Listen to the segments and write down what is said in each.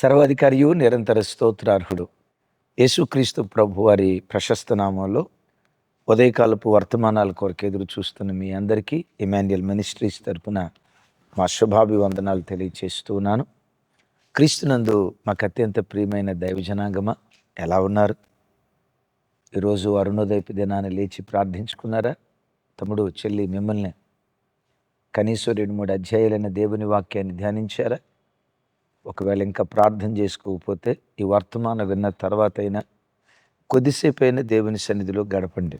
సర్వాధికారియు నిరంతర స్తోత్రార్హుడు. యేసుక్రీస్తు ప్రభు వారి ప్రశస్త నామంలో ఉదయకాలపు వర్తమానాల కొరకు ఎదురు చూస్తున్న మీ అందరికీ ఇమాన్యుయల్ మినిస్ట్రీస్ తరపున మా శుభాభివందనాలు తెలియచేస్తూ ఉన్నాను. క్రీస్తునందు మాకు అత్యంత ప్రియమైన దైవజనాంగమ ఎలా ఉన్నారు? ఈరోజు అరుణోదయపు దినాన్ని లేచి ప్రార్థించుకున్నారా? తమ్ముడు చెల్లి మిమ్మల్ని కనీసం రెండు మూడు అధ్యాయులైన దేవుని వాక్యాన్ని ధ్యానించారా? ఒకవేళ ఇంకా ప్రార్థన చేసుకోకపోతే ఈ వర్తమానం విన్న తర్వాత అయినా కొద్దిసేపు అయినా దేవుని సన్నిధిలో గడపండి.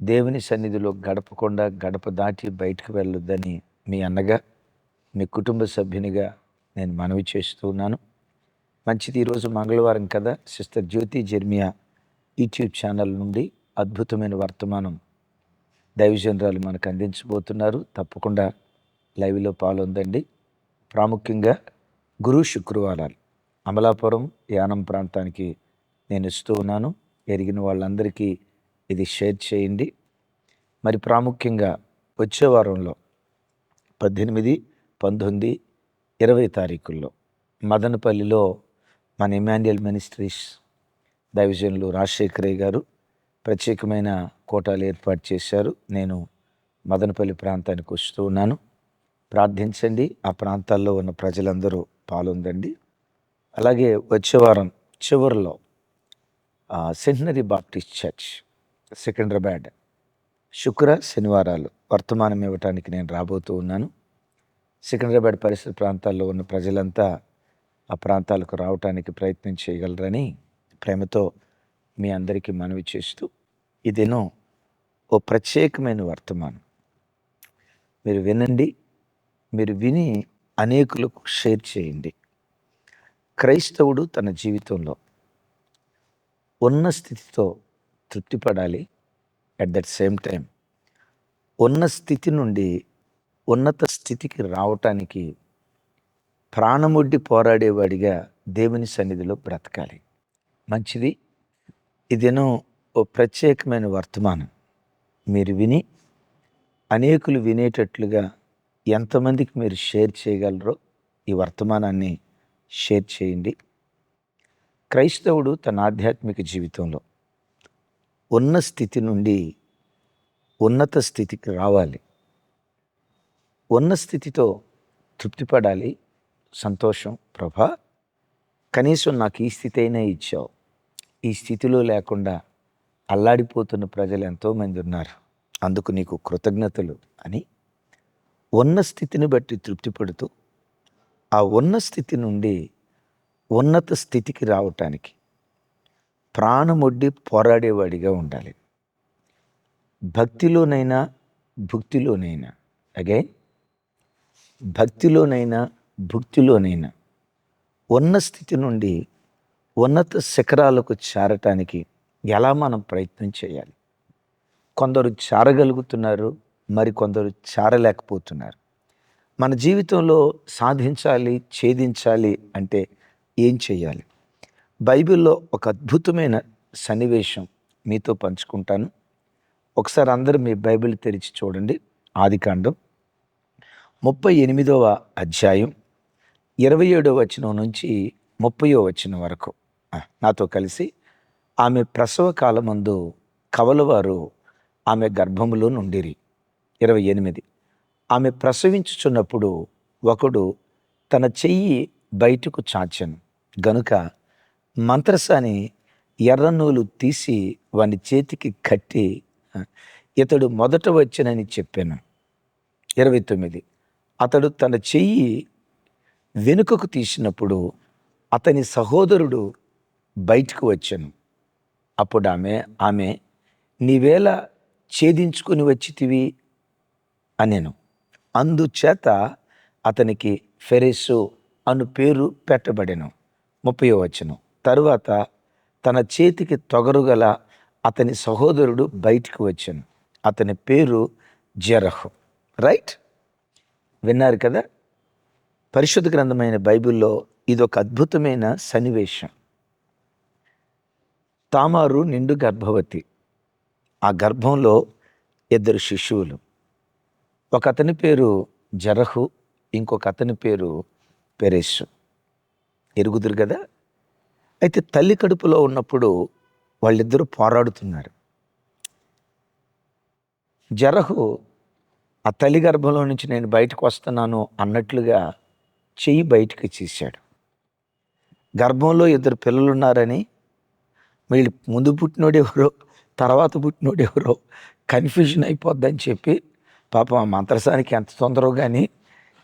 దేవుని సన్నిధిలో గడపకుండా గడప దాటి బయటకు వెళ్ళొద్దని మీ అన్నగా మీ కుటుంబ సభ్యునిగా నేను మనవి చేస్తూ ఉన్నాను. మంచిది ఈరోజు మంగళవారం కదా sister Jyothi Jeremiah YouTube channel నుండి అద్భుతమైన వర్తమానం దైవజనరాలు మనకు అందించబోతున్నారు. తప్పకుండా లైవ్లో పాల్గొందండి ప్రాముఖ్యంగా గురు శుక్రవారాలు. అమలాపురం యానం ప్రాంతానికి నేను ఇస్తూ ఉన్నాను. ఎరిగిన వాళ్ళందరికీ ఇది షేర్ చేయండి. మరి ప్రాముఖ్యంగా వచ్చే వారంలో పద్దెనిమిది పంతొమ్మిది ఇరవై తారీఖుల్లో మదనపల్లిలో మన ఇమాన్యుయల్ మినిస్ట్రీస్ దైవజనులు రాజశేఖరయ్య గారు ప్రత్యేకమైన కోటాలు ఏర్పాటు చేశారు. నేను మదనపల్లి ప్రాంతానికి వస్తూ ఉన్నాను. ప్రార్థించండి. ఆ ప్రాంతాల్లో ఉన్న ప్రజలందరూ పాల్గొందండి అలాగే వచ్చే వారం చివరిలో సెంటనరీ బాప్టిస్ట్ చర్చ్ సికింద్రాబాద్. శుక్ర శనివారాలు వర్తమానం ఇవ్వటానికి నేను రాబోతూ ఉన్నాను. సికింద్రాబాద్ పరిసర ప్రాంతాల్లో ఉన్న ప్రజలంతా ఆ ప్రాంతాలకు రావటానికి ప్రయత్నం చేయగలరని ప్రేమతో మీ అందరికీ మనవి చేస్తూ ఇదేనో ఓ ప్రత్యేకమైన వర్తమానం. మీరు వినండి. మీరు విని అనేకులకు షేర్ చేయండి. క్రైస్తవుడు తన జీవితంలో ఉన్న స్థితితో తృప్తిపడాలి అట్ దట్ సేమ్ టైం ఉన్న స్థితి నుండి ఉన్నత స్థితికి రావటానికి ప్రాణముడ్డి పోరాడేవాడిగా దేవుని సన్నిధిలో బ్రతకాలి. మంచిది. ఇదేనో ఓ ప్రత్యేకమైన వర్తమానం. మీరు విని అనేకులు వినేటట్లుగా ఎంతమందికి మీరు షేర్ చేయగలరో ఈ వర్తమానాన్ని షేర్ చేయండి. క్రైస్తవుడు తన ఆధ్యాత్మిక జీవితంలో ఉన్న స్థితి నుండి ఉన్నత స్థితికి రావాలి. ఉన్న స్థితితో తృప్తిపడాలి. సంతోషం ప్రభా కనీసం నాకు ఈ స్థితి అయినా ఇచ్చావు. ఈ స్థితిలో లేకుండా అల్లాడిపోతున్న ప్రజలు ఎంతోమంది ఉన్నారు. అందుకు నీకు కృతజ్ఞతలు అని ఉన్న స్థితిని బట్టి తృప్తిపడుతూ ఆ ఉన్న స్థితి నుండి ఉన్నత స్థితికి రావటానికి ప్రాణమొడ్డి పోరాడేవాడిగా ఉండాలి. భక్తిలోనైనా భుక్తిలోనైనా అగే భక్తిలోనైనా భుక్తిలోనైనా ఉన్న స్థితి నుండి ఉన్నత శిఖరాలకు చేరటానికి ఎలా మనం ప్రయత్నం చేయాలి? కొందరు చేరగలుగుతున్నారు మరి కొందరు చేరలేకపోతున్నారు. మన జీవితంలో సాధించాలి ఛేదించాలి అంటే ఏం చేయాలి? బైబిల్లో ఒక అద్భుతమైన సన్నివేశం మీతో పంచుకుంటాను. ఒకసారి అందరూ మీ బైబిల్ తెరిచి చూడండి. ఆదికాండం ముప్పై ఎనిమిదవ అధ్యాయం ఇరవై ఏడవ వచనం నుంచి ముప్పయో వచనం వరకు. నాతో కలిసి ఆమె ప్రసవ కాలమందు కవలవారు ఆమె గర్భములో నుండిరి. ఇరవై ఎనిమిది. ఆమె ప్రసవించుచున్నప్పుడు ఒకడు తన చెయ్యి బయటకు చాచాను. గనుక మంత్రసాని ఎర్రనూలు తీసి వాని చేతికి కట్టి ఇతడు మొదట వచ్చానని చెప్పాను. ఇరవై తొమ్మిది. అతడు తన చెయ్యి వెనుకకు తీసినప్పుడు అతని సహోదరుడు బయటకు వచ్చాను. అప్పుడు ఆమె ఆమె నీవేళ ఛేదించుకుని వచ్చితివి? అనెను. అందుచేత అతనికి ఫెరెసు అను పేరు పెట్టబడెను. ముప్పై వచ్చను తరువాత తన చేతికి తొగరుగల అతని సహోదరుడు బయటికి వచ్చాను. అతని పేరు జరహు. రైట్? విన్నారు కదా? పరిశుద్ధ గ్రంథమైన బైబిల్లో ఇది ఒక అద్భుతమైన సన్నివేశం. తామారు నిండు గర్భవతి. ఆ గర్భంలో ఇద్దరు శిశువులు. ఒక అతని పేరు జరహు ఇంకొక అతని పేరు పెరేష్. ఎరుగుదురు కదా? అయితే తల్లి కడుపులో ఉన్నప్పుడు వాళ్ళిద్దరూ పోరాడుతున్నారు. జరహు ఆ తల్లి గర్భంలో నుంచి నేను బయటకు వస్తున్నాను అన్నట్లుగా చెయ్యి బయటకు చేశాడు. గర్భంలో ఇద్దరు పిల్లలు ఉన్నారని వీళ్ళు ముందు పుట్టినోడెవరో తర్వాత పుట్టినోడెవరో కన్ఫ్యూజన్ అయిపోద్దని చెప్పి పాపం ఆ మంత్రసానికి ఎంత తొందరగా కానీ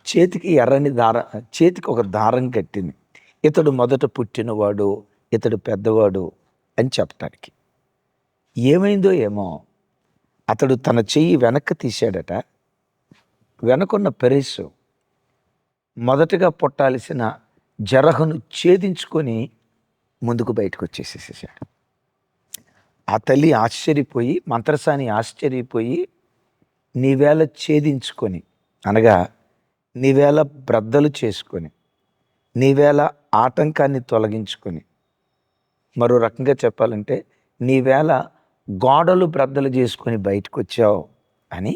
చేతికి ఎర్రని దార చేతికి ఒక దారం కట్టింది. ఇతడు మొదట పుట్టినవాడు ఇతడు పెద్దవాడు అని చెప్పటానికి. ఏమైందో ఏమో అతడు తన చెయ్యి వెనక్కి తీశాడట. వెనకున్న పెరేసు మొదటగా పుట్టాల్సిన జరహను ఛేదించుకొని ముందుకు బయటకు వచ్చేసేసేసాడు ఆ తల్లి ఆశ్చర్యపోయి మంత్రసాని ఆశ్చర్యపోయి నీవేళ ఛేదించుకొని అనగా నీవేళ బ్రద్దలు చేసుకొని నీవేళ ఆటంకాన్ని తొలగించుకొని మరో రకంగా చెప్పాలంటే నీవేళ గోడలు బ్రద్దలు చేసుకొని బయటకు వచ్చావు అని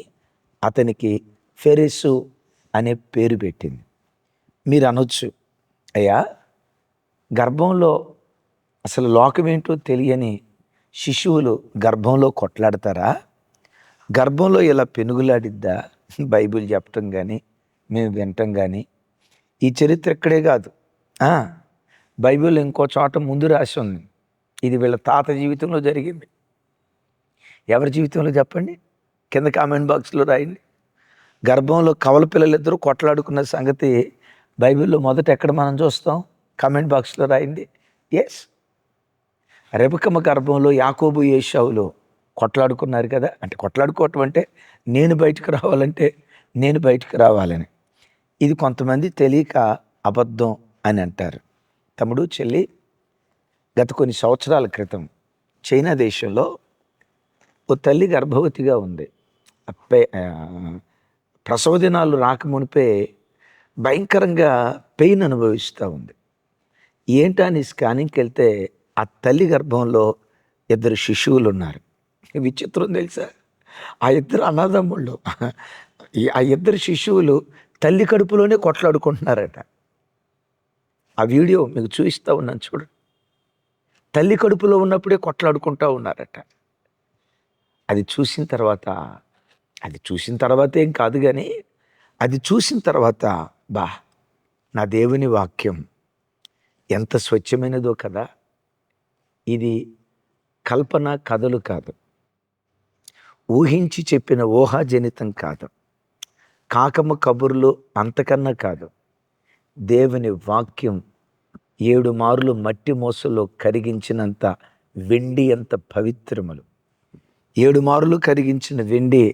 అతనికి ఫెరిసు అనే పేరు పెట్టింది. మీరు అనొచ్చు అయ్యా గర్భంలో అసలు లోకమేంటో తెలియని శిశువులు గర్భంలో కొట్లాడతారా? గర్భంలో ఇలా పెనుగులాడిద్దా? బైబిల్ చెప్పటం కానీ మేము వినటం కానీ ఈ చరిత్ర ఇక్కడే కాదు. బైబిల్ ఇంకో చోట ముందు రాసి ఉంది. ఇది వీళ్ళ తాత జీవితంలో జరిగింది. ఎవరి జీవితంలో చెప్పండి? కింద కామెంట్ బాక్స్లో రాయండి. గర్భంలో కవల పిల్లలిద్దరూ కొట్లాడుకున్న సంగతి బైబిల్లో మొదట ఎక్కడ మనం చూస్తాం? కామెంట్ బాక్స్లో రాయండి. ఎస్ రెబకమ్మ గర్భంలో యాకోబు ఏషావులు కొట్లాడుకున్నారు కదా. అంటే కొట్లాడుకోవటం అంటే నేను బయటకు రావాలంటే నేను బయటకు రావాలని. ఇది కొంతమంది తెలియక అబద్ధం అని అంటారు. తమ్ముడు చెల్లి గత కొన్ని సంవత్సరాల క్రితం చైనా దేశంలో ఓ తల్లి గర్భవతిగా ఉంది. అప్పే ప్రసవ దినాలు రాకమునిపే భయంకరంగా పెయిన్ అనుభవిస్తూ ఉంది. ఏంటని అని స్కానింగ్కి వెళ్తే ఆ తల్లి గర్భంలో ఇద్దరు శిశువులు ఉన్నారు విచిత్రం తెలుసా? ఆ ఇద్దరు అన్నదమ్ముళ్ళు ఈ- ఆ ఇద్దరు శిశువులు తల్లి కడుపులోనే కొట్లాడుకుంటున్నారట. ఆ వీడియో మీకు చూపిస్తూ ఉన్నాను చూడండి తల్లి కడుపులో ఉన్నప్పుడే కొట్లాడుకుంటూ ఉన్నారట. అది చూసిన తర్వాత అది చూసిన తర్వాత ఏం కాదు కానీ అది చూసిన తర్వాత బా నా దేవుని వాక్యం ఎంత స్వచ్ఛమైనదో కదా. ఇది కల్పన కథలు కాదు. ఊహించి చెప్పిన ఊహాజనితం కాదు. కాకమ్మ కబుర్లు అంతకన్నా కాదు. దేవుని వాక్యం ఏడు మార్లు మట్టి మోసలో కరిగించినంత వెండి అంత పవిత్రములు. ఏడు మార్లు కరిగించిన వెండి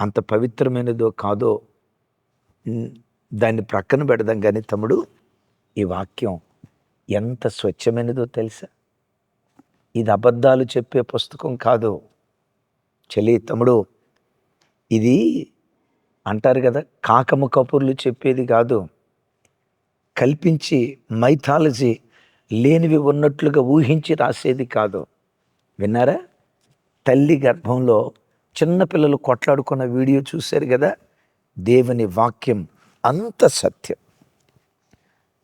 అంత పవిత్రమైనదో కాదో దాన్ని ప్రక్కన పెడదాం కానీ తమ్ముడు ఈ వాక్యం ఎంత స్వచ్ఛమైనదో తెలుసా? ఇది అబద్ధాలు చెప్పే పుస్తకం కాదు. చెల్లి తమ్ముడు ఇది అంటారు కదా కాకమ్మ కబుర్లు చెప్పేది కాదు. కల్పించి మైథాలజీ లేనివి ఉన్నట్లుగా ఊహించి రాసేది కాదు. విన్నారా? తల్లి గర్భంలో చిన్నపిల్లలు కొట్లాడుకున్న వీడియో చూశారు కదా దేవుని వాక్యం అంత సత్యం.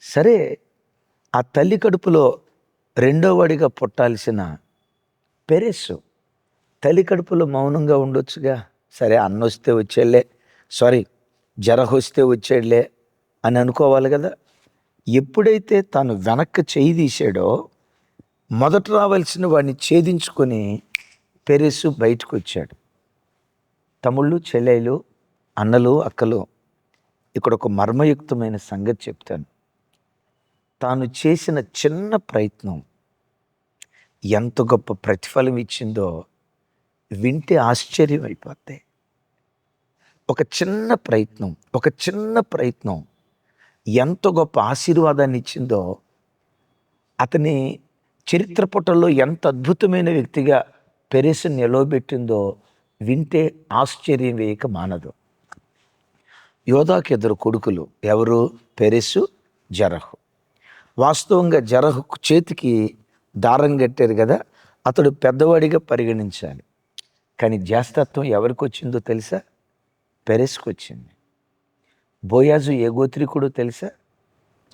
సరే ఆ తల్లి కడుపులో రెండోవాడిగా పుట్టాల్సిన పెరెస్సు తల్లి కడుపులో మౌనంగా ఉండొచ్చుగా? సరే అన్న వస్తే వచ్చేళ్ళే. సారీ జరహొస్తే వచ్చేళ్ళే అని అనుకోవాలి కదా? ఎప్పుడైతే తాను వెనక్కి చేయి తీసాడో మొదట రావాల్సిన వాడిని ఛేదించుకొని పెరెసు బయటకు వచ్చాడు తమ్ముళ్ళు చెల్లెలు అన్నలు అక్కలు ఇక్కడ ఒక మర్మయుక్తమైన సంగతి చెప్తాను. తాను చేసిన చిన్న ప్రయత్నం ఎంత గొప్ప ప్రతిఫలం ఇచ్చిందో వింటే ఆశ్చర్యం అయిపోతాయి ఒక చిన్న ప్రయత్నం ఒక చిన్న ప్రయత్నం ఎంత గొప్ప ఆశీర్వాదాన్ని ఇచ్చిందో అతని చరిత్ర పుటల్లో ఎంత అద్భుతమైన వ్యక్తిగా పెరెసు నిలవబెట్టిందో వింటే ఆశ్చర్యం వేయక మానదు. యోధాకి ఇద్దరు కొడుకులు ఎవరు? Perez Zerah. వాస్తవంగా జరహు చేతికి దారం కట్టారు కదా అతడు పెద్దవాడిగా పరిగణించాలి. కానీ జ్యేష్ఠత్వం ఎవరికి వచ్చిందో తెలుసా? పెరెస్కు వచ్చింది బోయాజు ఏ గోత్రికుడో తెలుసా?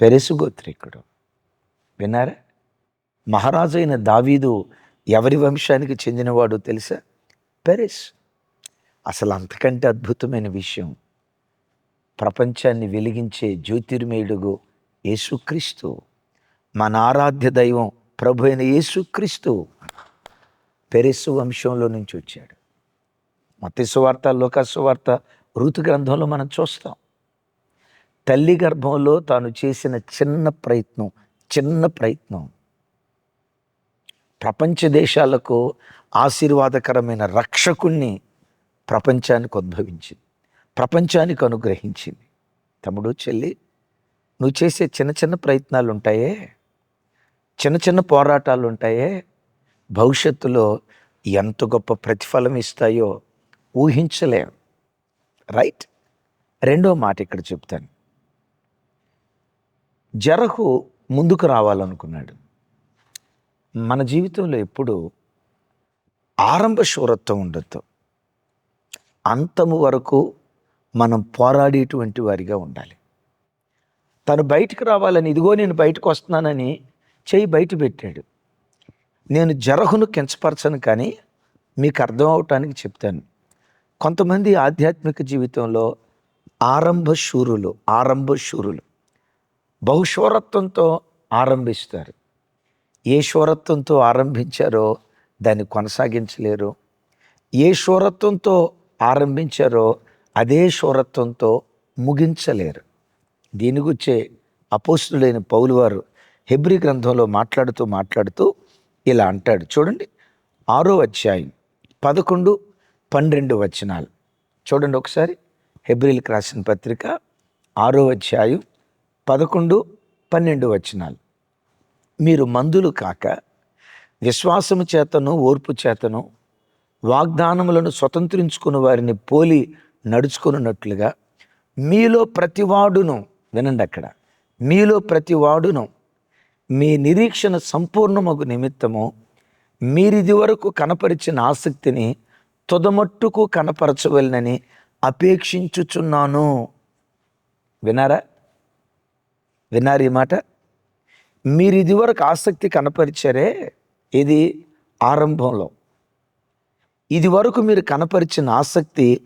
పెరెసు గోత్రికుడు. విన్నారా? మహారాజు అయిన దావీదు ఎవరి వంశానికి చెందినవాడో తెలుసా? పెరెస్. అసలు అంతకంటే అద్భుతమైన విషయం ప్రపంచాన్ని వెలిగించే జ్యోతిర్మయుడుగు యేసుక్రీస్తు మన ఆరాధ్య దైవం ప్రభు అయిన యేసుక్రీస్తు పెరెస్సు వంశంలో నుంచి వచ్చాడు. మత్స్సు వార్త ఋతు గ్రంథంలో మనం చూస్తాం. తల్లి గర్భంలో తాను చేసిన చిన్న ప్రయత్నం చిన్న ప్రయత్నం. ప్రపంచ దేశాలకు ఆశీర్వాదకరమైన రక్షకుణ్ణి ప్రపంచానికి ఉద్భవించింది ప్రపంచానికి అనుగ్రహించింది. తమ్ముడు చెల్లి నువ్వు చేసే చిన్న చిన్న ప్రయత్నాలు ఉంటాయే? చిన్న చిన్న పోరాటాలు ఉంటాయే? భవిష్యత్తులో ఎంత గొప్ప ప్రతిఫలం ఇస్తాయో ఊహించలేం. రైట్? రెండో మాట ఇక్కడ చెప్తాను. జరహు ముందుకు రావాలనుకున్నాడు. మన జీవితంలో ఎప్పుడు ఆరంభ శూరత్వం ఉండొద్దు. అంతము వరకు మనం పోరాడేటువంటి వారిగా ఉండాలి. తను బయటకు రావాలని ఇదిగో నేను బయటకు వస్తున్నానని చేయి బయట పెట్టాడు. నేను జరహును కించపరచను కానీ మీకు అర్థం అవటానికి చెప్తాను. కొంతమంది ఆధ్యాత్మిక జీవితంలో ఆరంభ శూరులు ఆరంభ శూరులు. బహుశూరత్వంతో ఆరంభిస్తారు. ఏ శూరత్వంతో ఆరంభించారో దాన్ని కొనసాగించలేరు. ఏ శూరత్వంతో ఆరంభించారో అదే శూరత్వంతో ముగించలేరు. దీని గురించే అపోస్తులైన పౌలు వారు హెబ్రి గ్రంథంలో మాట్లాడుతూ మాట్లాడుతూ ఇలా అంటాడు. చూడండి ఆరో అధ్యాయం పదకొండు పన్నెండు వచనాలు. చూడండి ఒకసారి. హెబ్రిల్కి రాసిన పత్రిక ఆరో అధ్యాయం పదకొండు పన్నెండు వచనాలు. మీరు మందులు కాక విశ్వాసము చేతను ఓర్పు చేతను వాగ్దానములను స్వతంత్రించుకుని వారిని పోలి నడుచుకున్నట్లుగా మీలో ప్రతివాడును వినండి అక్కడ మీలో ప్రతివాడును మీ నిరీక్షణ సంపూర్ణమగు నిమిత్తము మీరిది వరకు కనపరిచిన ఆసక్తిని తుదమట్టుకు కనపరచవలనని అపేక్షించుచున్నాను. వినారా విన్నారు ఈ మాట? మీరు ఇదివరకు ఆసక్తి కనపరిచారే? ఇది ఆరంభంలో. ఇది వరకు మీరు కనపరిచిన ఆసక్తి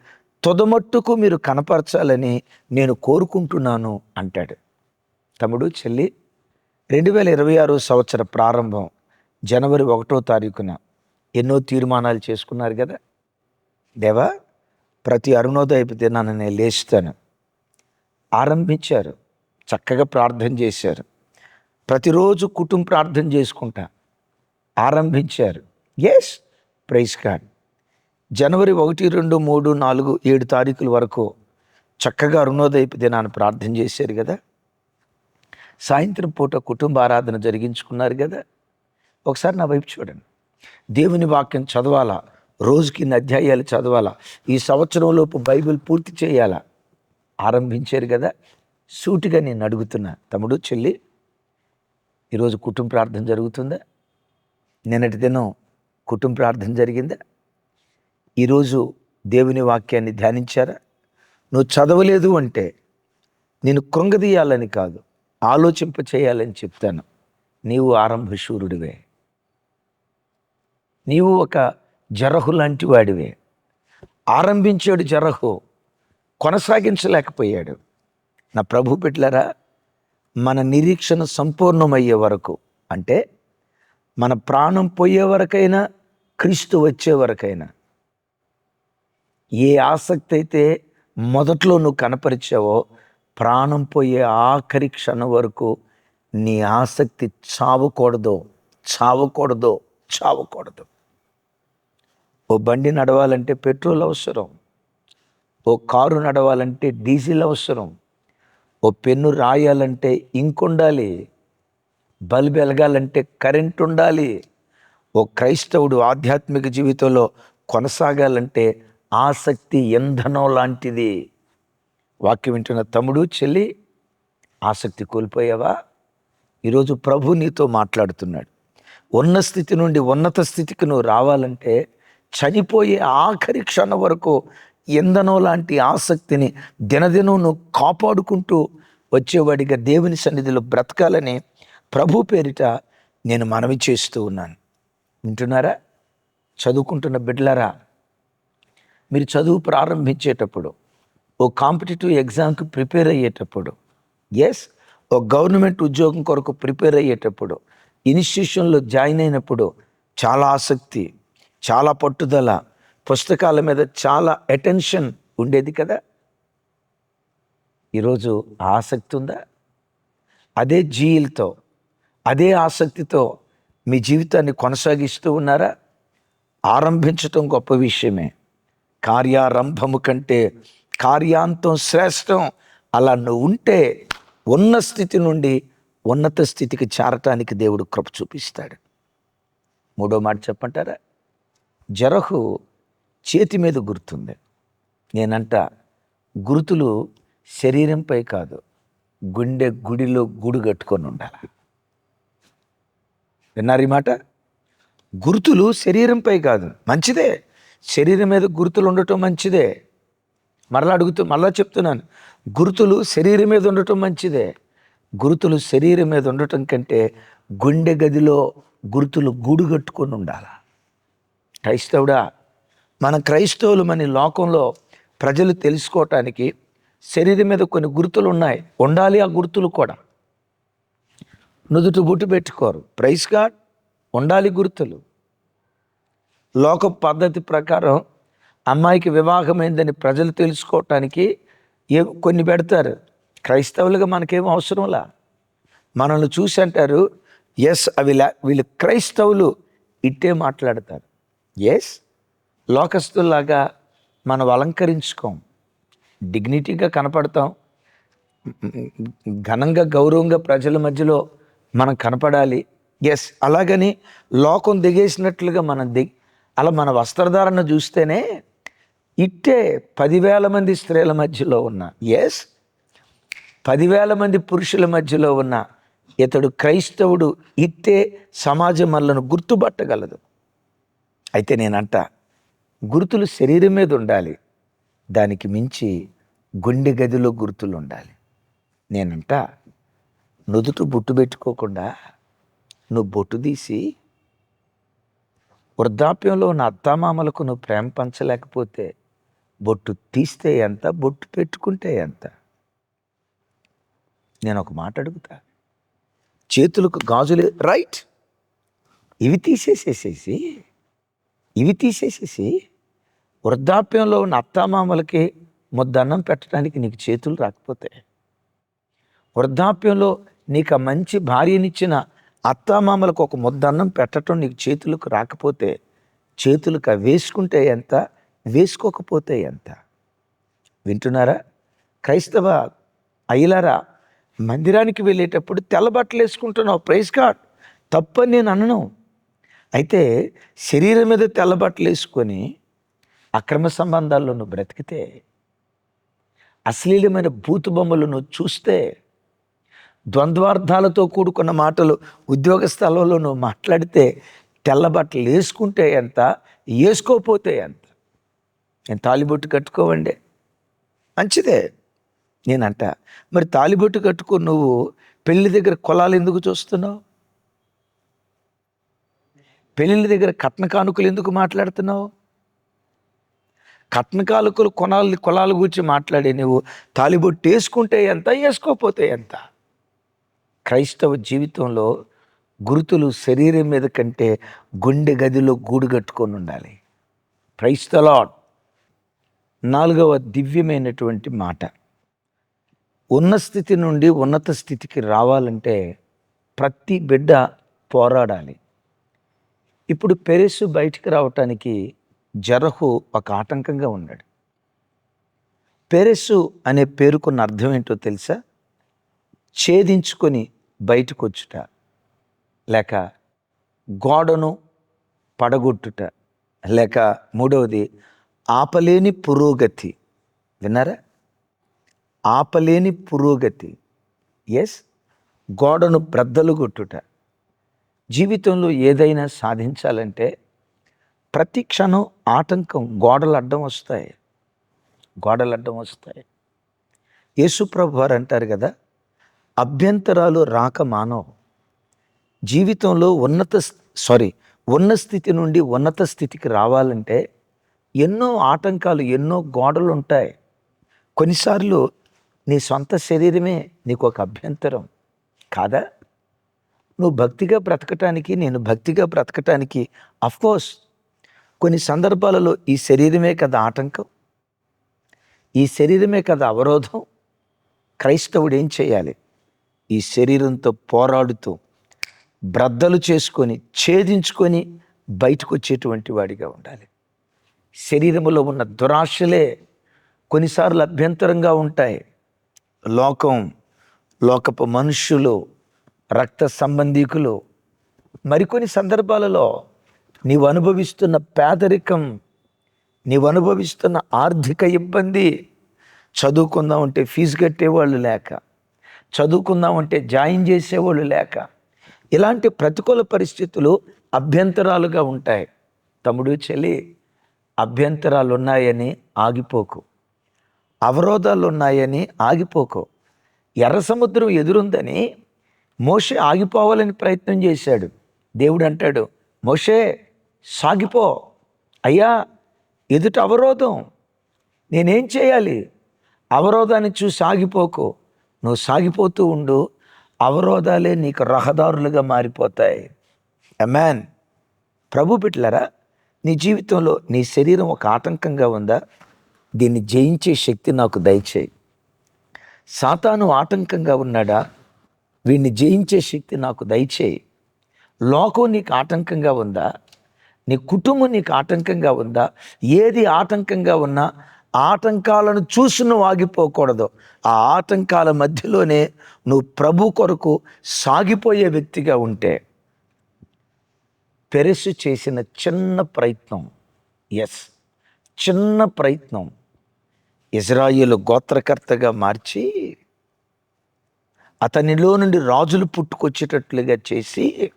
తుదమట్టుకు మీరు కనపరచాలని నేను కోరుకుంటున్నాను అంటాడు. తమ్ముడు చెల్లి రెండు వేల ఇరవై ఆరు సంవత్సర ప్రారంభం జనవరి ఒకటో తారీఖున ఎన్నో తీర్మానాలు చేసుకున్నారు కదా? దేవా ప్రతి అరుణోదయపు దినాన నేను లేస్తాను ఆరంభించారు. చక్కగా ప్రార్థన చేశారు. ప్రతిరోజు కుటుంబ ప్రార్థన చేసుకుంటా. ఆరంభించారు. ఎస్ ప్రైజ్ కార్డ్ జనవరి ఒకటి రెండు మూడు నాలుగు ఏడు తారీఖుల వరకు చక్కగా అరుణోదయపు దినాన్ని ప్రార్థన చేశారు కదా. సాయంత్రం పూట కుటుంబ ఆరాధన జరిగించుకున్నారు కదా. ఒకసారి నా వైపు చూడండి. దేవుని వాక్యం చదవాలా? రోజుకి అధ్యాయాలు చదవాలా? ఈ సంవత్సరంలోపు బైబిల్ పూర్తి చేయాలా? ఆరంభించారు కదా. సూటిగా నేను అడుగుతున్నా. తమ్ముడు చెల్లి ఈరోజు కుటుంబ ప్రార్థన జరుగుతుందా? నిన్నటి దినం కుటుంబ ప్రార్థన జరిగిందా? ఈరోజు దేవుని వాక్యాన్ని ధ్యానించారా? నువ్వు చదవలేదు అంటే నేను కృంగదీయాలని కాదు ఆలోచింప చేయాలని చెప్తాను. నీవు ఆరంభ శూరుడివే నీవు ఒక జరహు లాంటి వాడివే. ఆరంభించాడు జరహు కొనసాగించలేకపోయాడు. నా ప్రభు పెట్టారా మన నిరీక్షణ సంపూర్ణమయ్యే వరకు అంటే మన ప్రాణం పోయే వరకైనా క్రీస్తు వచ్చే వరకైనా ఏ ఆసక్తి అయితే మొదట్లో నువ్వు కనపరిచావో ప్రాణం పోయే ఆఖరి క్షణం వరకు నీ ఆసక్తి చావకూడదు చావకూడదు చావకూడదు. ఓ బండి నడవాలంటే పెట్రోల్ అవసరం. ఓ కారు నడవాలంటే డీజిల్ అవసరం. ఓ పెన్ను రాయాలంటే ఇంక్ ఉండాలి. బల్బ్ వెలగాలంటే కరెంట్ ఉండాలి. ఓ క్రైస్తవుడు ఆధ్యాత్మిక జీవితంలో కొనసాగాలంటే ఆసక్తి ఇంధనం లాంటిది. వాక్యం వింటున్న తమ్ముడు చెల్లి ఆసక్తి కోల్పోయావా? ఈరోజు ప్రభు నీతో మాట్లాడుతున్నాడు. ఉన్న స్థితి నుండి ఉన్నత స్థితికి నువ్వు రావాలంటే చనిపోయే ఆఖరి క్షణం వరకు ఇంధనం లాంటి ఆసక్తిని దినదినం నువ్వు కాపాడుకుంటూ వచ్చేవాడిగా దేవుని సన్నిధిలో బ్రతకాలని ప్రభు పేరిట నేను మనవి చేస్తూ ఉన్నాను. వింటున్నారా? చదువుకుంటున్న బిడ్డలరా మీరు చదువు ప్రారంభించేటప్పుడు ఓ కాంపిటేటివ్ ఎగ్జామ్కి ప్రిపేర్ అయ్యేటప్పుడు ఎస్ ఓ గవర్నమెంట్ ఉద్యోగం కొరకు ప్రిపేర్ అయ్యేటప్పుడు ఇన్స్టిట్యూషన్లో జాయిన్ అయినప్పుడు చాలా ఆసక్తి. చాలా పట్టుదల పుస్తకాల మీద చాలా అటెన్షన్ ఉండేది కదా? ఈరోజు ఆసక్తి ఉందా? అదే జీలతో అదే ఆసక్తితో మీ జీవితాన్ని కొనసాగిస్తూ ఉన్నారా? ఆరంభించటం గొప్ప విషయమే. కార్యారంభము కంటే కార్యాంతం శ్రేష్టం. అలా నువ్వు ఉంటే ఉన్న స్థితి నుండి ఉన్నత స్థితికి చేరటానికి దేవుడు కృప చూపిస్తాడు. మూడో మాట చెప్పంటారా? జరహు చేతి మీద గుర్తుంది. నేనంట గుర్తులు శరీరంపై కాదు గుండె గుడిలో గుడి కట్టుకొని ఉండాలి. విన్నారు ఈ మాట? గుర్తులు శరీరంపై కాదు మంచిదే. శరీరం మీద గుర్తులు ఉండటం మంచిదే. మరలా అడుగుతూ మరలా చెప్తున్నాను గుర్తులు శరీరం మీద ఉండటం మంచిదే. గుర్తులు శరీరం మీద ఉండటం కంటే గుండె గదిలో గుర్తులు గూడు కట్టుకొని ఉండాలా. క్రైస్తవుడా? మన క్రైస్తవులు మన లోకంలో ప్రజలు తెలుసుకోవటానికి శరీరం మీద కొన్ని గుర్తులు ఉన్నాయి. ఉండాలి ఆ గుర్తులు కూడా. నుదుటి బుట్టు పెట్టుకోరు. ప్రైస్ గాడ్ ఉండాలి గుర్తులు. లోక పద్ధతి ప్రకారం అమ్మాయికి వివాహమైందని ప్రజలు తెలుసుకోవటానికి ఏ కొన్ని పెడతారు. క్రైస్తవులుగా మనకేం అవసరంలా? మనల్ని చూసి అంటారు ఎస్ అవి వీళ్ళు క్రైస్తవులు ఇట్టే మాట్లాడతారు. ఎస్ లోకస్తుల్లాగా మనం అలంకరించుకోం. డిగ్నిటీగా కనపడతాం. ఘనంగా గౌరవంగా ప్రజల మధ్యలో మనం కనపడాలి. ఎస్ అలాగని లోకం దిగేసినట్లుగా మనం దిగ్ అలా మన వస్త్రధారణ చూస్తేనే ఇట్టే పదివేల మంది స్త్రీల మధ్యలో ఉన్న ఎస్ పదివేల మంది పురుషుల మధ్యలో ఉన్న ఇతడు క్రైస్తవుడు ఇట్టే సమాజం మనలను గుర్తుపట్టగలదు. అయితే నేనంట గుర్తులు శరీరం మీద ఉండాలి. దానికి మించి గుండె గదిలో గుర్తులు ఉండాలి. నేనంట నుదుట బొట్టు పెట్టుకోకుండా నువ్వు బొట్టు తీసి వృద్ధాప్యంలో ఉన్న అత్తామామలకు నువ్వు ప్రేమ పంచలేకపోతే బొట్టు తీస్తే ఎంత బొట్టు పెట్టుకుంటే ఎంత? నేను ఒక మాట అడుగుతా. చేతులకు గాజులు రైట్? ఇవి తీసేసేసేసి ఇవి తీసేసేసి వృద్ధాప్యంలో ఉన్న అత్తామామలకి ముద్దన్నం పెట్టడానికి నీకు చేతులు రాకపోతే వృద్ధాప్యంలో నీకు ఆ మంచి భార్యనిచ్చిన అత్తామామలకు ఒక ముద్దన్నం పెట్టడం నీకు చేతులకు రాకపోతే చేతులకు వేసుకుంటే ఎంత వేసుకోకపోతే ఎంత? వింటున్నారా? క్రైస్తవ అయ్యలారా మందిరానికి వెళ్ళేటప్పుడు తెల్ల బట్టలు వేసుకుంటున్నావు ప్రైస్ కార్డ్ తప్పని నేను అనను. అయితే శరీరం మీద తెల్లబట్టలు వేసుకొని అక్రమ సంబంధాల్లో నువ్వు బ్రతికితే అశ్లీలమైన బూతు బొమ్మలు నువ్వు చూస్తే ద్వంద్వార్థాలతో కూడుకున్న మాటలు ఉద్యోగ స్థలంలో నువ్వు మాట్లాడితే తెల్లబట్టలు వేసుకుంటే ఎంత వేసుకోపోతే ఎంత? నేను తాలిబొట్టు కట్టుకోవండి. మంచిదే నేనంట. మరి తాలిబొట్టు కట్టుకుని నువ్వు పెళ్ళి దగ్గర కులాలు ఎందుకు చూస్తున్నావు? పెళ్ళిళ్ళ దగ్గర కట్న కానుకలు ఎందుకు మాట్లాడుతున్నావు? కట్న కానుకలు కొనాలి కులాల గురించి మాట్లాడే నువ్వు తాలిబొట్టు వేసుకుంటే ఎంత వేసుకోపోతే ఎంత? క్రైస్తవ జీవితంలో గురుతులు శరీరం మీద కంటే గుండె గదిలో గూడు కట్టుకొని ఉండాలి. క్రైస్తలాడ్ నాలుగవ దివ్యమైనటువంటి మాట. ఉన్న స్థితి నుండి ఉన్నత స్థితికి రావాలంటే ప్రతి బిడ్డ పోరాడాలి. ఇప్పుడు పెరెసు బయటికి రావటానికి జరహు ఒక ఆటంకంగా ఉన్నాడు. పెరెసు అనే పేరుకున్న అర్థం ఏంటో తెలుసా? ఛేదించుకొని బయటకు వచ్చుట లేక గోడను పడగొట్టుట లేక మూడవది ఆపలేని పురోగతి. విన్నారా? ఆపలేని పురోగతి. ఎస్ గోడను బ్రద్దలు కొట్టుట. జీవితంలో ఏదైనా సాధించాలంటే ప్రతి క్షణం ఆటంకం గోడలు అడ్డం వస్తాయి. గోడలు అడ్డం వస్తాయి యేసుప్రభు వారు అంటారు కదా అభ్యంతరాలు రాక మానవు. జీవితంలో ఉన్నత సారీ ఉన్న స్థితి నుండి ఉన్నత స్థితికి రావాలంటే ఎన్నో ఆటంకాలు ఎన్నో గోడలు ఉంటాయి కొన్నిసార్లు నీ సొంత శరీరమే నీకు ఒక అభ్యంతరం. కాదా? నువ్వు భక్తిగా బ్రతకటానికి నేను భక్తిగా బ్రతకటానికి అఫ్కోర్స్ కొన్ని సందర్భాలలో ఈ శరీరమే కదా ఆటంకం. ఈ శరీరమే కదా అవరోధం. క్రైస్తవుడు ఏం చేయాలి? ఈ శరీరంతో పోరాడుతూ బ్రద్దలు చేసుకొని ఛేదించుకొని బయటకు వచ్చేటువంటి వాడిగా ఉండాలి. శరీరంలో ఉన్న దురాశలే కొన్నిసార్లు అభ్యంతరంగా ఉంటాయి. లోకం లోకపు మనుషులు రక్త సంబంధీకులు. మరికొన్ని సందర్భాలలో నీవు అనుభవిస్తున్న పేదరికం నీవు అనుభవిస్తున్న ఆర్థిక ఇబ్బంది చదువుకుందామంటే ఫీజు కట్టేవాళ్ళు లేక చదువుకుందామంటే జాయిన్ చేసేవాళ్ళు లేక ఇలాంటి ప్రతికూల పరిస్థితులు అభ్యంతరాలుగా ఉంటాయి. తమ్ముడు చెల్లి అభ్యంతరాలు ఉన్నాయని ఆగిపోకు. అవరోధాలు ఉన్నాయని ఆగిపోకు. ఎర్ర సముద్రం ఎదురుందని మోషే ఆగిపోవాలని ప్రయత్నం చేశాడు. దేవుడు అంటాడు మోషే సాగిపో. అయ్యా ఎదుట అవరోధం. నేనేం చేయాలి? అవరోధాన్ని చూసి సాగిపోకు నువ్వు సాగిపోతూ ఉండు. అవరోధాలే నీకు రహదారులుగా మారిపోతాయి. మ్యాన్ ప్రభు బిట్లరా నీ జీవితంలో నీ శరీరం ఒక ఆటంకంగా ఉందా? దీన్ని జయించే శక్తి నాకు దయచేయి. సాతాను ఆటంకంగా ఉన్నాడా? వీడిని జయించే శక్తి నాకు దయచేయి. లోకం నీకు ఆటంకంగా ఉందా? నీ కుటుంబం నీకు ఆటంకంగా ఉందా? ఏది ఆటంకంగా ఉన్నా ఆటంకాలను చూసి నువ్వు ఆగిపోకూడదు. ఆ ఆటంకాల మధ్యలోనే నువ్వు ప్రభు కొరకు సాగిపోయే వ్యక్తిగా ఉంటే పెరసు చేసిన చిన్న ప్రయత్నం. ఎస్ చిన్న ప్రయత్నం. ఇజ్రాయిల్ గోత్రకర్తగా మార్చి అతనిలో నుండి రాజులు పుట్టుకొచ్చేటట్లుగా చేసి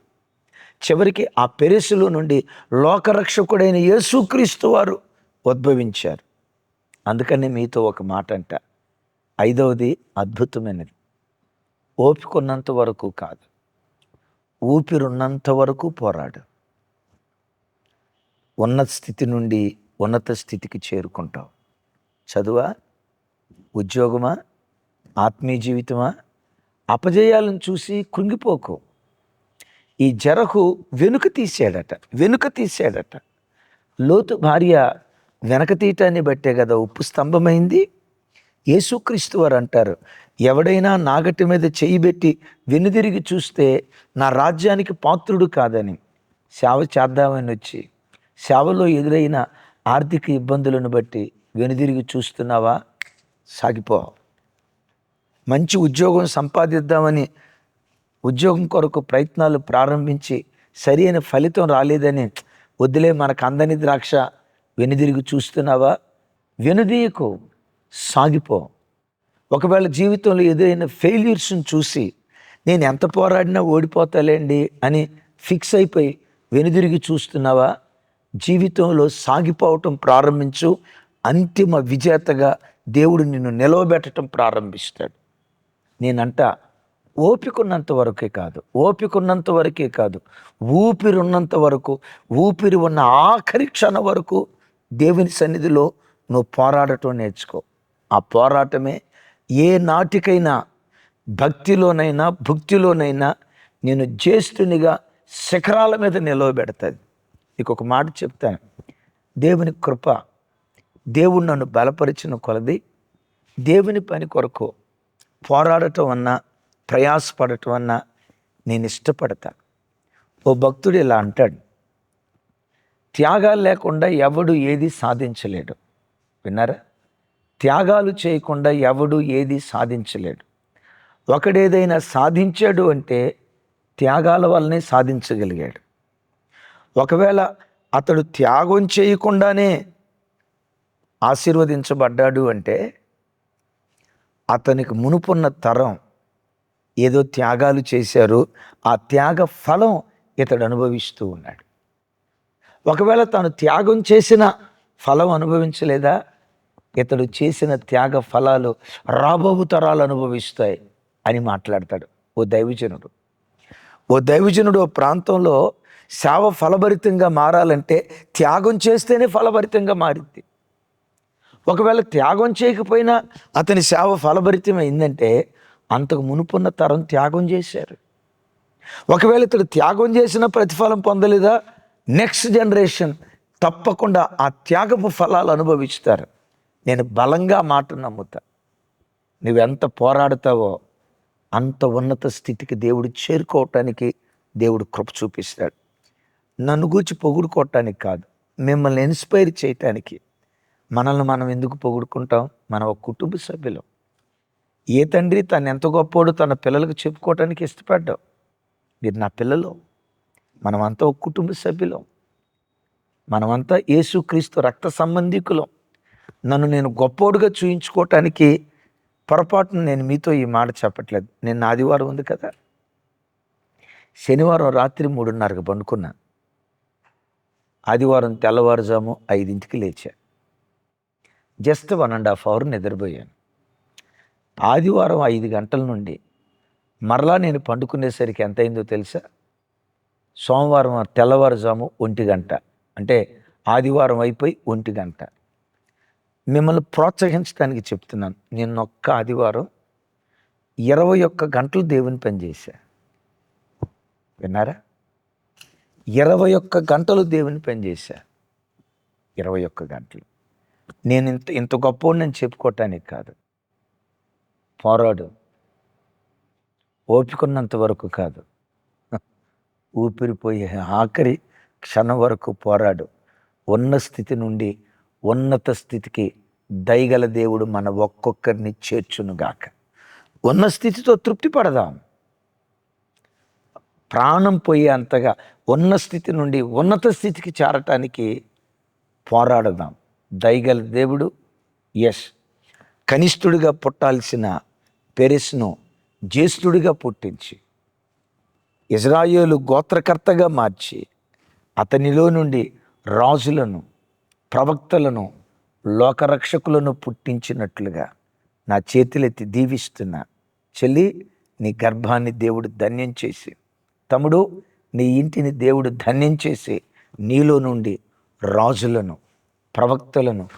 చివరికి ఆ పెరసులో నుండి లోకరక్షకుడైన యేసుక్రీస్తు వారు ఉద్భవించారు. అందుకనే మీతో ఒక మాట అంట ఐదవది అద్భుతమైనది. ఓపికొన్నంత వరకు కాదు. ఊపిరున్నంత వరకు పోరాడు. ఉన్నత స్థితి నుండి ఉన్నత స్థితికి చేరుకుంటావు. చదువా? ఉద్యోగమా? ఆత్మీయ జీవితమా? అపజయాలను చూసి కృంగిపోకు. ఈ జరకు వెనుక తీసాడట వెనుక తీసాడట. లోతు భార్య వెనక తీయటాన్ని బట్టే కదా ఉప్పు స్తంభమైంది. యేసుక్రీస్తు వారు అంటారు ఎవడైనా నాగటి మీద చేయి పెట్టి వెనుదిరిగి చూస్తే నా రాజ్యానికి పాత్రుడు కాదని సేవ చేద్దామని వచ్చి సేవలో ఎదురైన ఆర్థిక ఇబ్బందులను బట్టి వెనుదిరిగి చూస్తున్నావా? సాగిపోవు మంచి ఉద్యోగం సంపాదిద్దామని ఉద్యోగం కొరకు ప్రయత్నాలు ప్రారంభించి సరి అయిన ఫలితం రాలేదని వదిలే మనకు అందని ద్రాక్ష వెనుదిరిగి చూస్తున్నావా? వెనుదీయకు సాగిపో. ఒకవేళ జీవితంలో ఎదురైన ఫెయిల్యూర్స్ని చూసి నేను ఎంత పోరాడినా ఓడిపోతాలేండి అని ఫిక్స్ అయిపోయి వెనుదిరిగి చూస్తున్నావా? జీవితంలో సాగిపోవటం ప్రారంభించు అంతిమ విజేతగా దేవుడు నిన్ను నిలవబెట్టడం ప్రారంభిస్తాడు. నేనంట ఓపికన్నంత వరకే కాదు. ఓపికన్నంత వరకే కాదు. ఊపిరి ఉన్నంత వరకు ఊపిరి ఉన్న ఆఖరి క్షణం వరకు దేవుని సన్నిధిలో నువ్వు పోరాడటం నేర్చుకో. ఆ పోరాటమే ఏ నాటికైనా భక్తిలోనైనా భుక్తిలోనైనా నేను జ్యేష్ఠునిగా శిఖరాల మీద నిలవబెడతాది. నీకు ఒక మాట చెప్తాను దేవుని కృప దేవుడు నన్ను బలపరిచిన కొలది. దేవుని పని కొరకు పోరాడటం అన్నా ప్రయాసపడటం అన్నా నేను ఇష్టపడతా. ఓ భక్తుడు ఇలా అంటాడు త్యాగాలు లేకుండా ఎవడు ఏది సాధించలేడు. విన్నారా? త్యాగాలు చేయకుండా ఎవడు ఏది సాధించలేడు. ఒకడేదైనా సాధించాడు అంటే త్యాగాల వల్లనే సాధించగలిగాడు. ఒకవేళ అతడు త్యాగం చేయకుండానే ఆశీర్వదించబడ్డాడు అంటే అతనికి మునుపున్న తరం ఏదో త్యాగాలు చేశారు ఆ త్యాగ ఫలం ఇతడు అనుభవిస్తూ ఉన్నాడు. ఒకవేళ తాను త్యాగం చేసిన ఫలం అనుభవించలేదా? ఇతడు చేసిన త్యాగ ఫలాలు రాబోవు తరాలు అనుభవిస్తాయి అని మాట్లాడతాడు ఓ దైవజనుడు. ఓ దైవజనుడు ఓ ప్రాంతంలో సేవ ఫలభరితంగా మారాలంటే త్యాగం చేస్తేనే ఫలభరితంగా మారింది. ఒకవేళ త్యాగం చేయకపోయినా అతని సేవ ఫలభరితమైందంటే అంతకు మునుపున్న తరం త్యాగం చేశారు. ఒకవేళ ఇతడు త్యాగం చేసిన ప్రతిఫలం పొందలేదా? నెక్స్ట్ జనరేషన్ తప్పకుండా ఆ త్యాగపు ఫలాలు అనుభవిస్తారు. నేను బలంగా మాట నమ్ముతా. నువ్వెంత పోరాడతావో అంత ఉన్నత స్థితికి దేవుడు చేరుకోవటానికి దేవుడు కృప చూపిస్తాడు. నన్ను గూర్చి పొగుడుకోవటానికి కాదు మిమ్మల్ని ఇన్స్పైర్ చేయటానికి. మనల్ని మనం ఎందుకు పొగుడుకుంటాం? మన ఒక కుటుంబ సభ్యులు. ఏ తండ్రి తను ఎంత గొప్పోడు తన పిల్లలకు చెప్పుకోవటానికి ఇష్టపడ్డావు? మీరు నా పిల్లలు. మనమంతా ఒక కుటుంబ సభ్యులం. మనమంతా యేసుక్రీస్తు రక్త సంబంధికులం. నన్ను నేను గొప్పోడుగా చూయించుకోవటానికి పొరపాటున నేను మీతో ఈ మాట చెప్పట్లేదు. నిన్న ఆదివారం ఉంది కదా. శనివారం రాత్రి మూడున్నరకు పండుకున్నా ఆదివారం తెల్లవారుజాము ఐదింటికి లేచా just one and half hour నిద్రపోయాను. ఆదివారం ఐదు గంటల నుండి మరలా నేను పండుకునేసరికి ఎంత అయిందో తెలుసా? సోమవారం తెల్లవారుజాము ఒంటి గంట. అంటే ఆదివారం అయిపోయి ఒంటి గంట. మిమ్మల్ని ప్రోత్సహించడానికి చెప్తున్నాను. నేను ఒక్క ఆదివారం ఇరవై ఒక్క గంటలు దేవుని పనిచేశా విన్నారా? ఇరవై ఒక్క గంటలు దేవుని పనిచేశా ఇరవై ఒక్క గంటలు. నేను ఇంత ఇంత గొప్ప నేను చెప్పుకోవటానికి కాదు. పోరాడు ఓపికన్నంత వరకు కాదు. ఊపిరిపోయే ఆఖరి క్షణం వరకు పోరాడు. ఉన్న స్థితి నుండి ఉన్నత స్థితికి దయగల దేవుడు మన ఒక్కొక్కరిని చేర్చునుగాక. ఉన్న స్థితితో తృప్తి పడదాం. ప్రాణం పోయే అంతగా ఉన్న స్థితి నుండి ఉన్నత స్థితికి చేరటానికి పోరాడదాం. దయగల దేవుడు ఎస్ కనిష్ఠుడిగా పుట్టాల్సిన పెరెస్ను జ్యేష్ఠుడిగా పుట్టించి ఇజ్రాయేలు గోత్రకర్తగా మార్చి అతనిలో నుండి రాజులను ప్రవక్తలను లోకరక్షకులను పుట్టించినట్లుగా నా చేతులెత్తి దీవిస్తున్నా. చెల్లి నీ గర్భాన్ని దేవుడు ధన్యం చేసి తమ్ముడు నీ ఇంటిని దేవుడు ధన్యం చేసి నీలో నుండి రాజులను ప్రవక్తలను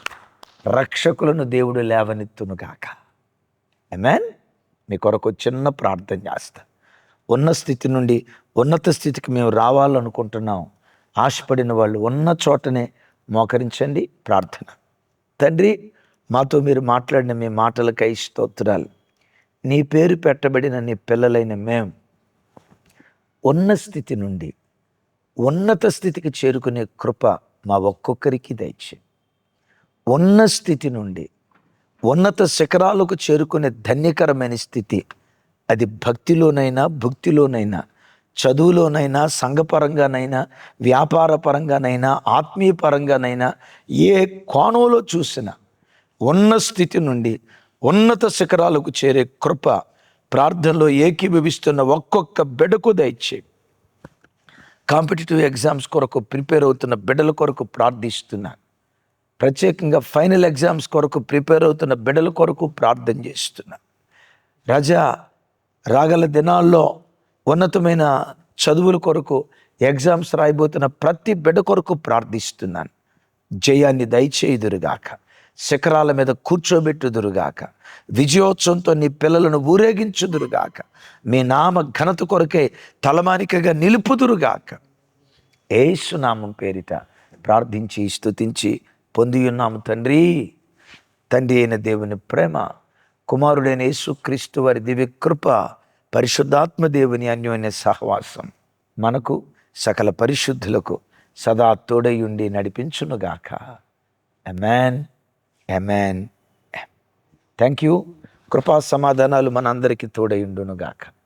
రక్షకులను దేవుడు లేవనెత్తునుగాక. ఎమెన్ మీ కొరకు చిన్న ప్రార్థన చేస్తా. ఉన్న స్థితి నుండి ఉన్నత స్థితికి మేము రావాలనుకుంటున్నాం. ఆశపడిన వాళ్ళు ఉన్న చోటనే మోకరించండి ప్రార్థన. తండ్రి మాతో మీరు మాట్లాడిన మీ మాటలకై స్తోత్రాలు. నీ పేరు పెట్టబడిన నీ పిల్లలైన మేము ఉన్న స్థితి నుండి ఉన్నత స్థితికి చేరుకునే కృప మా ఒక్కొక్కరికి దయచే ఉన్న స్థితి నుండి ఉన్నత శిఖరాలకు చేరుకునే ధన్యకరమైన స్థితి. అది భక్తిలోనైనా భుక్తిలోనైనా చదువులోనైనా సంఘపరంగానైనా వ్యాపార పరంగానైనా ఆత్మీయ పరంగానైనా ఏ కోణంలో చూసినా ఉన్న స్థితి నుండి ఉన్నత శిఖరాలకు చేరే కృప ప్రార్థనలో ఏకీభవిస్తున్న ఒక్కొక్క బిడకు దయచే కాంపిటేటివ్ ఎగ్జామ్స్ కొరకు ప్రిపేర్ అవుతున్న బిడ్డల కొరకు ప్రార్థిస్తున్నాను ప్రత్యేకంగా ఫైనల్ ఎగ్జామ్స్ కొరకు ప్రిపేర్ అవుతున్న బిడ్డల కొరకు ప్రార్థన చేస్తున్నా. రాజా రాగల దినాల్లో ఉన్నతమైన చదువుల కొరకు ఎగ్జామ్స్ రాయబోతున్న ప్రతి బిడ్డ కొరకు ప్రార్థిస్తున్నాను. జయాన్ని దయచేయుదురుగాక. శిఖరాల మీద కూర్చోబెట్టుదురుగాక. విజయోత్సవంతో నీ పిల్లలను ఊరేగించుదురుగాక. మీ నామ ఘనత కొరకే తలమానికగా నిలుపుదురుగాక. ఏసునామం పేరిట ప్రార్థించి స్తుతించి పొందియున్నాము తండ్రి. తండ్రి అయిన దేవుని ప్రేమ కుమారుడైన యేసుక్రీస్తు వారి దివ్య కృప పరిశుద్ధాత్మ దేవుని అన్యోన్య సహవాసం మనకు సకల పరిశుద్ధులకు సదా తోడయుండి నడిపించునుగాక. ఎమాన్ ఎమాన్ థ్యాంక్ యూ కృపా సమాధానాలు మనందరికీ తోడయుండునుగాక.